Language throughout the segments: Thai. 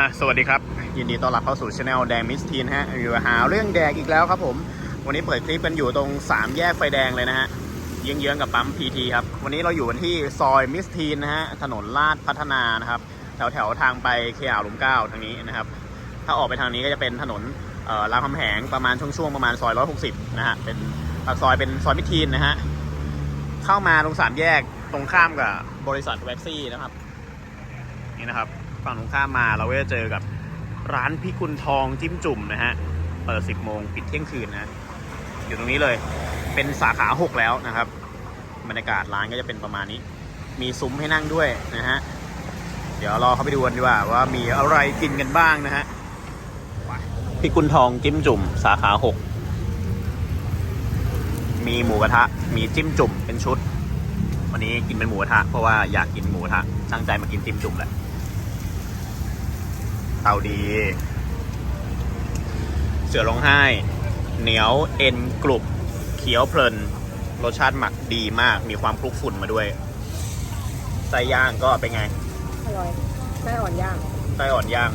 อะสวัสดีครับ ยินดีต้อนรับเข้าสู่ช anel แดงมิสทีนฮะอยู่หาเรื่องแดกอีกแล้วครับผม วันนี้เปิดคลิปกันอยู่ตรง 3 แยกไฟแดงเลยนะฮะเยื้องๆกับปั๊มพีทีครับ วันนี้เราอยู่กันที่ซอยมิสทีนนะฮะถนนลาดพัฒนานะครับแถวแถวทางไปเคอาหลุมเก้าทางนี้นะครับ ถ้าออกไปทางนี้ก็จะเป็นถนนรามคำแหงประมาณช่วงๆประมาณซอย160นะฮะเป็นปากซอยเป็นซอยมิสทีนนะฮะเข้ามาตรงสามแยกตรงข้ามกับบริษัทแว็กซี่นะครับนี่นะครับ ฝั่งตรงข้ามมาเราก็จะเจอกับร้านพิกุลทองจิ้มจุ่มนะฮะ เปิด 10 โมงปิดเที่ยงคืนนะ อยู่ตรงนี้เลย เป็นสาขา 6 แล้วนะครับ บรรยากาศร้านก็จะเป็นประมาณนี้ มีซุ้มให้นั่งด้วยนะฮะ เดี๋ยวรอเขาไปดูกันดีกว่าว่ามีอะไรกินกันบ้างนะฮะไปพิกุลทองจิ้มจุ่ม สาขา 6 มีหมูกระทะ มีจิ้มจุ่มเป็นชุด วันนี้กินเป็นหมูกระทะเพราะว่าอยากกินหมูกระทะตั้งใจมากินจิ้มจุ่มแหละ เตาดี เสือร้องไห้ เหนียวเอ็นกรุบเคี้ยวเพลิน รสชาติหมักดีมาก มีความคลุกฝุ่นมาด้วยไส้ย่างก็เป็นไง อร่อยไส้อ่อนย่าง ไส้อ่อนย่าง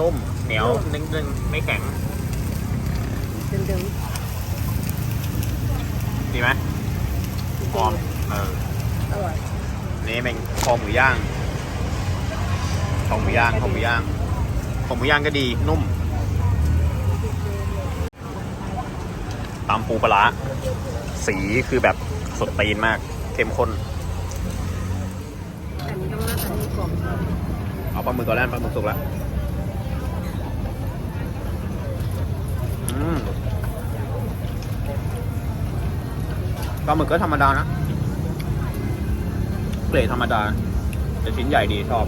นุ่ม เหนียวนุ่มนึ่งๆไม่แข็ง ดึงดึงดีไหมหอมเออ อร่อย นี่เป็นคอหมูย่างคอหมูย่างคอหมูย่าง คอหมูย่างก็ดีนุ่มตำปูปลาสีคือแบบสดตีนมาก เข้มข้นอันนี้ต้องน่าจะมีกรอบเอาปลาหมึกก่อนแล้วปลาหมึกสุกแล้วปลาหมึกก็ธรรมดานะเกรดธรรมดาแต่ชิ้นใหญ่ดีชอบ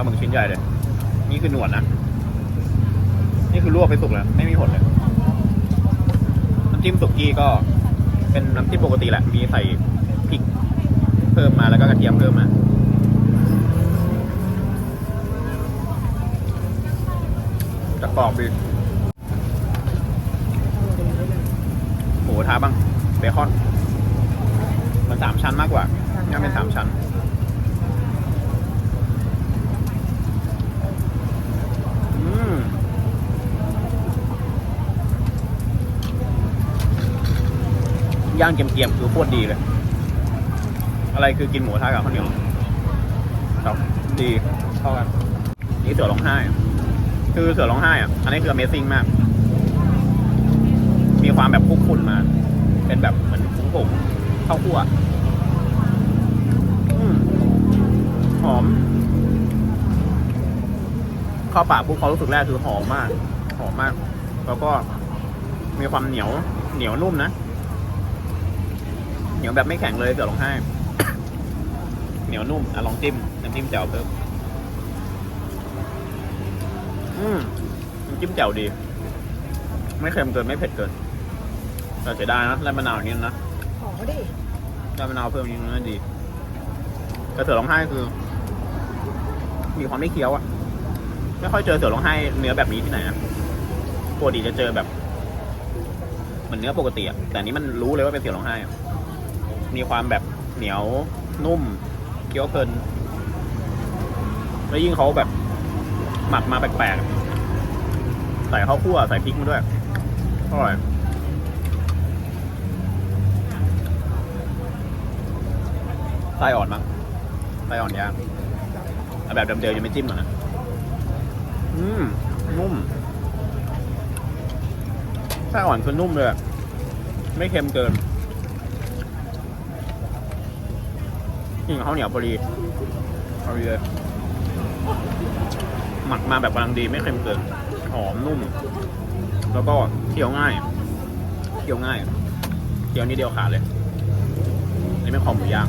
าหมึกชิ้นใหญ่เลย นี่คือหนวดนะ นี่คือลวกไปสุกแล้ว ไม่มีผลเลย น้ำจิ้มสุกี้ก็ เป็นน้ำจิ้มปกติแหละ มีใส่พริกเพิ่มมาแล้วก็กระเทียมเพิ่มมาจะกรอบดีหมูกระทะบ้างเบคอน มันสามชั้นมากกว่าน่าเป็นสามชั้น อืม ย่างเกรียมๆคือโคตรดีเลย อะไรคือกินหมูทะกับข้าวเหนียวครับดีเข้ากันนี่เสือร้องไห้ คือเสือร้องไห้อะอันนี้คือ Amazing มาก มีความแบบคุกคุนมา เป็นแบบเหมือนผงผงข้าวคั่วหอมเข้าปากปุ๊บความรู้สึกแรกคือหอมมาก หอมมาก แล้วก็มีความเหนียวเหนียวนุ่มนะ เหนียวแบบไม่แข็งเลยเสือร้องไห้ เหนียวนุ่มอะลองจิ้มน้ำจิ้มแจ่วเพิ่มอืมน้ำจิ้มแจ่วดี ไม่เค็มเกินไม่เผ็ดเกินแต่เสียดายนะได้มะนาวอย่างนี้นะหอมดิได้มะนาวเพิ่มอย่างนี้น่าดีกระเสือร้องไห้คือ มีความไม่เคี้ยวอะไม่ค่อยเจอเสือร้องไห้เนื้อแบบนี้ที่ไหนอะปกติจะเจอแบบเหมือนเนื้อปกติอะแต่อันนี้มันรู้เลยว่าเป็นเสือร้องไห้อะ มีความแบบเหนียวนุ่มเคี้ยวเพลิน แล้วยิ่งเขาแบบ หมักมาแปลกๆ ใส่ข้าวคั่วใส่พริกมาด้วยอร่อยไส้อ่อนมั้งไส้อ่อนย่างเอาแบบเดิมๆยังไม่จิ้มหรอนะอืม นุ่มไส้อ่อนคือนุ่มเลย ไม่เค็มเกิน กินกับข้าวเหนียวพอดีพอดีเลยหมักมาแบบกำลังดีไม่เค็มเกินหอมนุ่ม แล้วก็เคี้ยวง่ายเคี้ยวง่ายเคี้ยวนิดเดียวขาดเลยอันนี้เป็นคอหมูย่าง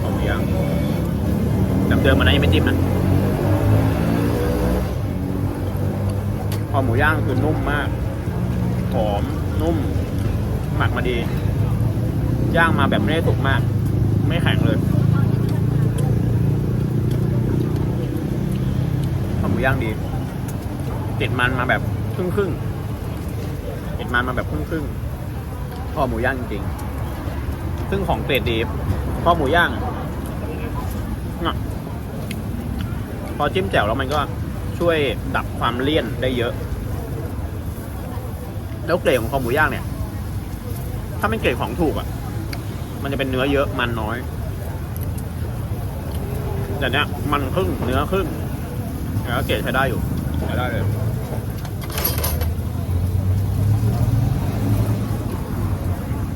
คอหมูย่างเดิมๆมันนั้นยังไม่จิ้มนะคอหมูย่างคือนุ่มมากหอมนุ่ม หมักมาดี ย่างมาแบบไม่ได้สุกมาก ไม่แข็งเลยข้าวหมู ย่างดี ติดมันมาแบบครึ่งครึ่งติดมันมาแบบครึ่งครึ่งๆข้อหมูย่างจริงๆซึ่งของเกรดดีข้อหมูย่างน่ะพอจิ้มแจ่วแล้วมันก็ช่วยดับความเลี่ยนได้เยอะ แล้วเกรดของคอหมูย่างเนี่ย ถ้าเป็นเกรดของถูกอะ มันจะเป็นเนื้อเยอะมันน้อยแต่เนี้ยมันครึ่งเนื้อครึ่ง แล้วเกรดใช้ได้อยู่ใช้ได้เลย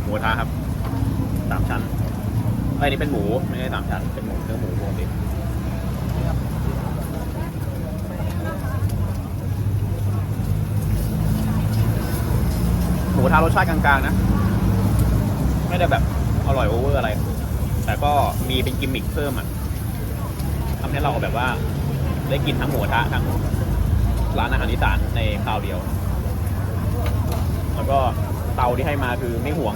หมูกระทะครับสามชั้นไอ้นี่เป็นหมูไม่ใช่สามชั้นเป็นหมูเนื้อหมูปกติหมูกระทะรสชาติกลางๆนะ ไม่ได้แบบอร่อยโอเวอร์อะไร แต่ก็มีเป็นกิมมิคเพิ่มอะทำให้เราแบบว่า ได้กินทั้งหมูกระทะทั้งร้านอาหารอีสานในคราวเดียว แล้วก็เตาที่ให้มาคือไม่ห่วง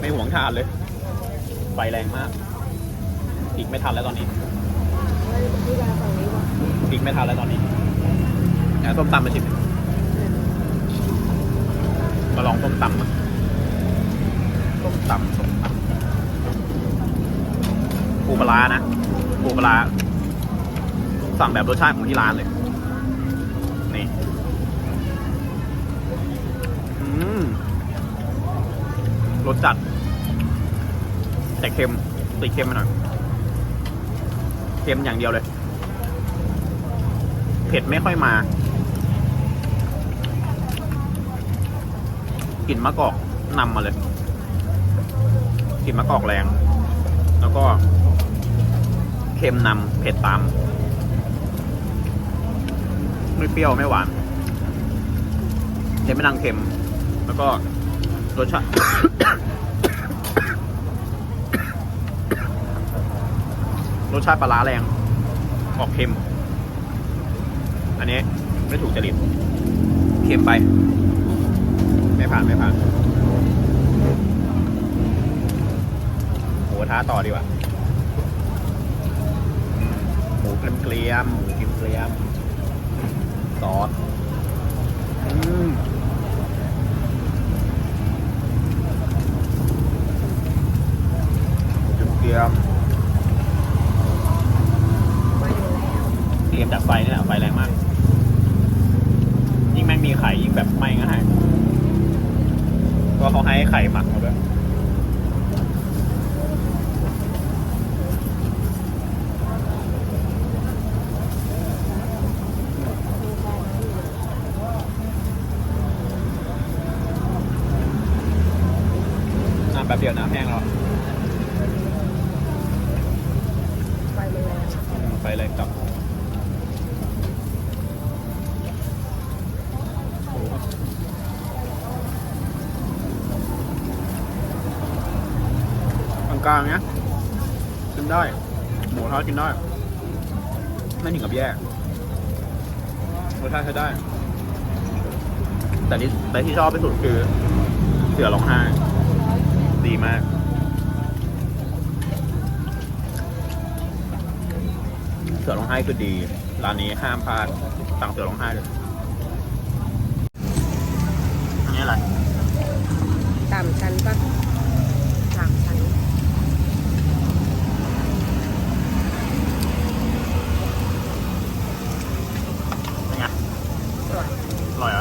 ไม่ห่วงทานเลย ไฟแรงมากอีกไม่ทันแล้วตอนนี้ที่ร้านฝั่งนี้ว่ะอีกไม่ทันแล้วตอนนี้แล้วส้มตำมาชิมมาลองส้มตำมาส้มตำส้มตำปูปลานะปูปลา สั่งแบบรสชาติของที่ร้านเลย นี่รสจัด แต่เค็มติดเค็มมาหน่อย เค็มอย่างเดียวเลย เผ็ดไม่ค่อยมากลิ่นมะกอกนำมาเลยกลิ่นมะกอกแรง แล้วก็เค็มนำเผ็ดตาม ไม่เปรี้ยวไม่หวานเค็มไม่ดังเค็ม แล้วก็รสชาติรสชาติปลาร้าแรง ออกเค็ม อันนี้ไม่ถูกจริตเค็มไป ไม่ผ่านไม่ผ่านหมูท้าต่อดีกว่าหมูเกลียมหมูเกลียม ซอสอืมเกลียมๆ มาอยู่แล้ว เตรียมจากไฟนี่แหละไฟแรงมาก ยิ่งแม่งมีไข่ยิ่งแบบไหม้ง่ายก็เขาให้ไข่หมักมาด้วยน้ำแป๊บเดียวน้ำแห้งแล้ว ไฟมันแรง อืมไฟแรงจับ กลางๆเนี้ยกินได้ หมูทอดกินได้ ไม่ถึงกับแย่รสชาติใช้ได้ แต่ที่แต่ที่ชอบที่สุดคือ เสือร้องไห้ดีมากเสือร้องไห้คือดีร้านนี้ห้ามพลาดสั่งเสือร้องไห้เลยอันนี้อะไรสามชั้นปะสามชั้น เป็นไง อร่อย อร่อยเหร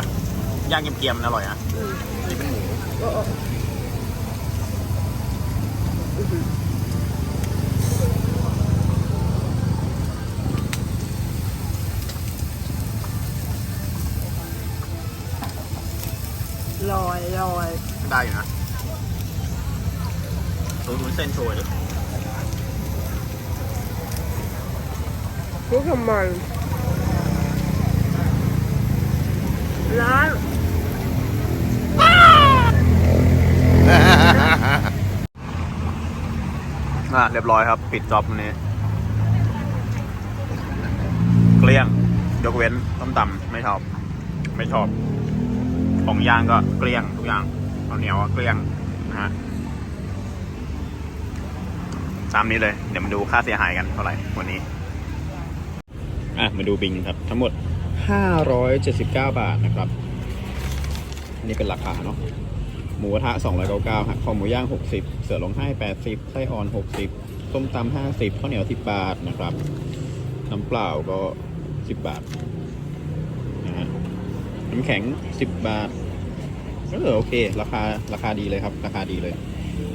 อย่างเกรียมๆอร่อยอะอืมอันนี้เป็นหมูโอ้โอ้อื้อหือลอยลอยได้อยู่นะสูตรวุ้นเส้นโชยเลยนี่ทำไมร้าน อะเรียบร้อยครับ ปิดจ็อบนี้ เกลี้ยง ยกเว้นต้มตำไม่ชอบ ไม่ชอบ ของย่างก็เกลี้ยงทุกอย่างข้าวเหนียวก็เกลี้ยงนะฮะตามนี้เลย เดี๋ยวมาดูค่าเสียหายกันเท่าไหร่วันนี้ อะ มาดูบิงครับ ทั้งหมด 579 บาทนะครับอันนี้เป็นราคาเนาะ หมูกระทะ299ครับคอหมูย่าง 60 เสือร้องไห้ 80 ไส้อ่อน 60 ส้มตำ50 ข้าวเหนียว 10 บาทนะครับ น้ำเปล่าก็สิบบาทนะฮะน้ำแข็งสิบบาทก็เออโอเค ราคาราคาดีเลยครับ ราคาดีเลย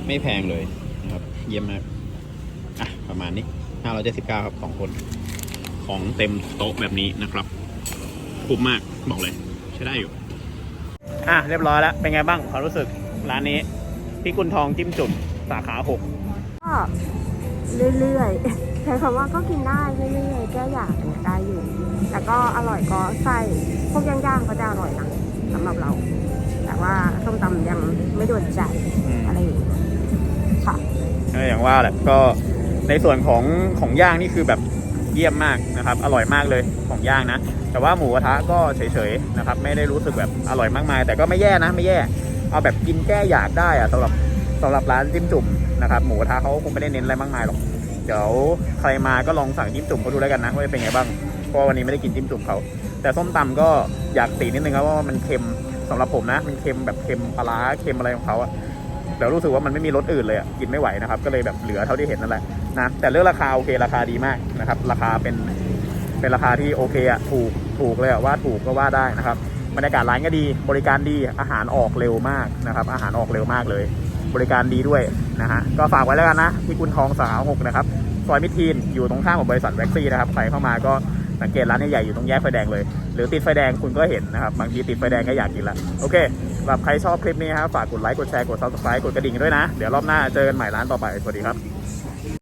ไม่แพงเลยนะครับ เยี่ยมมาก อะ ประมาณนี้ห้าร้อยเจ็ดสิบเก้าครับสองคน ของเต็มโต๊ะแบบนี้นะครับคุ้มมากบอกเลย ใช้ได้อยู่ อะเรียบร้อยแล้ว เป็นไงบ้างความรู้สึกร้านนี้พี่กุลทองจิ้มจุ่มสาขาหกก็เรื่อยๆใช้คำว่าก็กินได้เรื่อยๆแก้อยากเนี่ยได้อยู่ แต่ก็อร่อยก็ไส้พวกย่างๆก็จะอร่อยนะสำหรับเรา แต่ว่าส้มตำยังไม่โดนใจอะไรอย่างเงี้ยค่ะก็อย่างว่าแหละก็ในส่วนของของย่างนี่คือแบบเยี่ยมมากนะครับ อร่อยมากเลยของย่างนะ แต่ว่าหมูกระทะก็เฉยๆนะครับ ไม่ได้รู้สึกแบบอร่อยมากมาย แต่ก็ไม่แย่นะไม่แย่ เอาแบบกินแก้อยากได้อะสำหรับสำหรับร้านจิ้มจุ่มนะครับหมูกระทะเขาคงไม่ได้เน้นอะไรมากมายหรอกเดี๋ยวใครมาก็ลองสั่งจิ้มจุ่มเขาดูแล้วกันนะว่าเป็นไงบ้างเพราะวันนี้ไม่ได้กินจิ้มจุ่มเขาแต่ส้มตำก็อยากตีนิดนึงครับว่ามันเค็มสำหรับผมนะ มันเค็มแบบเค็มปลาร้าเค็มอะไรของเขาอะแต่รู้สึกว่ามันไม่มีรสอื่นเลยอะกินไม่ไหวนะครับ ก็เลยแบบเหลือเท่าที่เห็นนั่นแหละนะแต่เรื่องราคาโอเคราคาดีมากนะครับ ราคาเป็น เป็นราคาที่โอเคอะถูกถูกเลยอะว่าถูกก็ว่าได้นะครับบรรยากาศร้านก็ดีบริการดีอาหารออกเร็วมากนะครับ อาหารออกเร็วมากเลย บริการดีด้วยนะฮะก็ฝากไว้แล้วกันนะที่กุนทองสาขาหกนะครับซอยมิตรทีนอยู่ตรงข้ามกับบริษัทแว็กซี่นะครับใครเข้ามาก็สังเกตร้านใหญ่อยู่ตรงแยกไฟแดงเลย หรือติดไฟแดงคุณก็เห็นนะครับ บางทีติดไฟแดงก็อยากกินละโอเคสำหรับใครชอบคลิปนี้ครับฝากกดไลค์กดแชร์กด subscribe กดกระดิ่งด้วยนะ เดี๋ยวรอบหน้าเจอกันใหม่ร้านต่อไป สวัสดีครับ